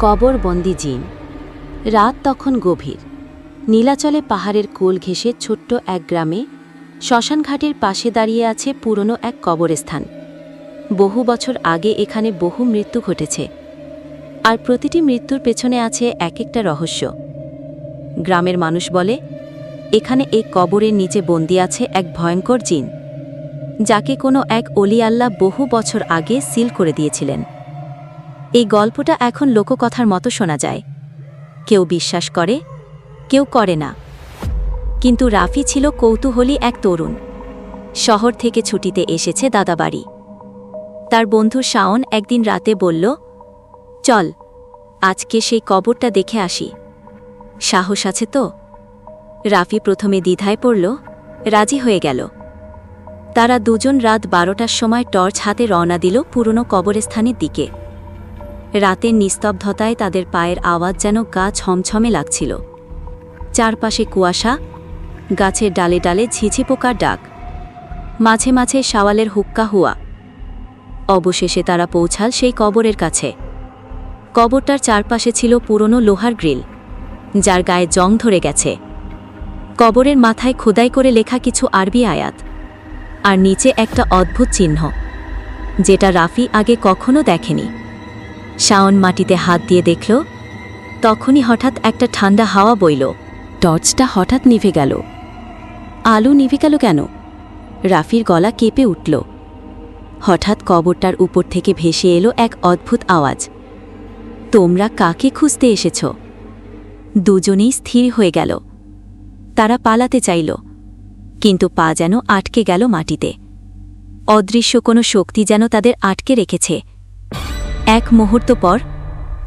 কবরবন্দি জিন। রাত তখন গভীর। নীলাচলে পাহাড়ের কোল ঘেঁষে ছোট্ট এক গ্রামে শ্মশানঘাটের পাশে দাঁড়িয়ে আছে পুরনো এক কবরস্থান। বহু বছর আগে এখানে বহু মৃত্যু ঘটেছে। আর প্রতিটি মৃত্যুর পেছনে আছে এক একটা রহস্য। গ্রামের মানুষ বলে, এখানে এই কবরের নিচে বন্দি আছে এক ভয়ঙ্কর জিন, যাকে কোনো এক অলি আল্লাহ বহু বছর আগে সিল করে দিয়েছিলেন। এই গল্পটা এখন লোককথার মতো শোনা যায়। কেউ বিশ্বাস করে, কেউ করে না। কিন্তু রাফি ছিল কৌতূহলী এক তরুণ। শহর থেকে ছুটিতে এসেছে দাদাবাড়ি। তার বন্ধু শাওন একদিন রাতে বলল, চল, আজকে সেই কবরটা দেখে আসি। সাহস আছে তো? রাফি প্রথমে দ্বিধায় পড়ল, রাজি হয়ে গেল। তারা দুজন রাত বারোটার সময় টর্চ হাতে রওনা দিল পুরনো কবরস্থানের দিকে। রাতের নিস্তব্ধতায় তাদের পায়ের আওয়াজ যেন গা ছমছমে লাগছিল। চারপাশে কুয়াশা, গাছের ডালে ডালে ঝিঝি পোকার ডাক, মাঝে মাঝে শাওয়ালের হুক্কা হুয়া। অবশেষে তারা পৌঁছাল সেই কবরের কাছে। কবরটার চারপাশে ছিল পুরনো লোহার গ্রিল, যার গায়ে জং ধরে গেছে। কবরের মাথায় খোদাই করে লেখা কিছু আরবি আয়াত, আর নিচে একটা অদ্ভুত চিহ্ন, যেটা রাফি আগে কখনো দেখেনি। শাওন মাটিতে হাত দিয়ে দেখল, তখনই হঠাৎ একটা ঠান্ডা হাওয়া বইল। টর্চটা হঠাৎ নিভে গেল। আলো নিভে গেল কেন? রাফির গলা কেঁপে উঠল। হঠাৎ কবরটার উপর থেকে ভেসে এলো এক অদ্ভুত আওয়াজ। তোমরা কাকে খুঁজতে এসেছ? দুজনেই স্থির হয়ে গেল। তারা পালাতে চাইল, কিন্তু পা যেন আটকে গেল মাটিতে। অদৃশ্য কোনো শক্তি যেন তাদের আটকে রেখেছে। এক মুহূর্ত পর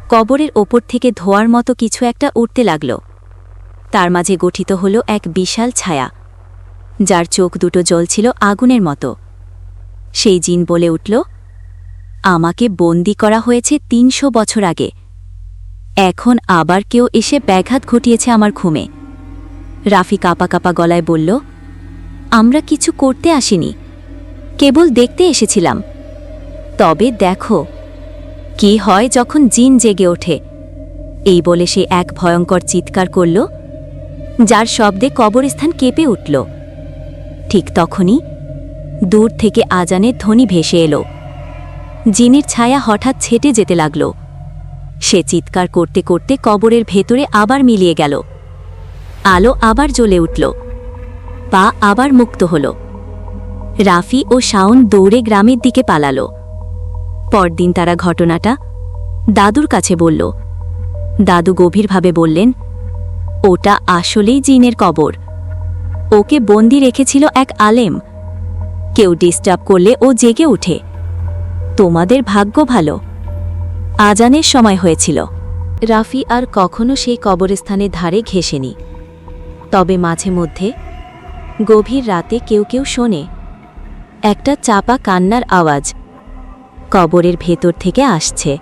কবরের ওপর থেকে ধোয়ার মতো কিছু একটা উঠতে লাগল। তার মাঝে গঠিত হল এক বিশাল ছায়া, যার চোখ দুটো জ্বলছিল আগুনের মতো। সেই জিন বলে উঠল, আমাকে বন্দি করা হয়েছে তিনশো বছর আগে। এখন আবার কেউ এসে ব্যাঘাত ঘটিয়েছে আমার ঘুমে। রাফি কাপা কাপা গলায় বলল, আমরা কিছু করতে আসিনি। কেবল দেখতে এসেছিলাম। তবে দেখো কি হয় যখন জিন জেগে ওঠে? এই বলে সে এক ভয়ঙ্কর চিৎকার করল, যার শব্দে কবরস্থান কেঁপে উঠল। ঠিক তখনই দূর থেকে আজানের ধ্বনি ভেসে এলো। জিনের ছায়া হঠাৎ ছেটে যেতে লাগল। সে চিৎকার করতে করতে কবরের ভেতরে আবার মিলিয়ে গেল। আলো আবার জ্বলে উঠল। পা আবার মুক্ত হল। রাফি ও শাওন দৌড়ে গ্রামের দিকে পালালো। পরদিন তারা ঘটনাটা দাদুর কাছে বলল। দাদু গভীরভাবে বললেন, ওটা আসলেই জিনের কবর। ওকে বন্দি রেখেছিল এক আলেম। কেউ ডিস্টার্ব করলে ও জেগে ওঠে। তোমাদের ভাগ্য ভালো। আজানের সময় হয়েছিল। রাফি আর কখনো সেই কবরস্থানের ধারে ঘেসেনি তবে মাঝে মধ্যে গভীর রাতে কেউ কেউ শোনে একটা চাপা কান্নার আওয়াজ। কবরের ভেতর থেকে আসছে।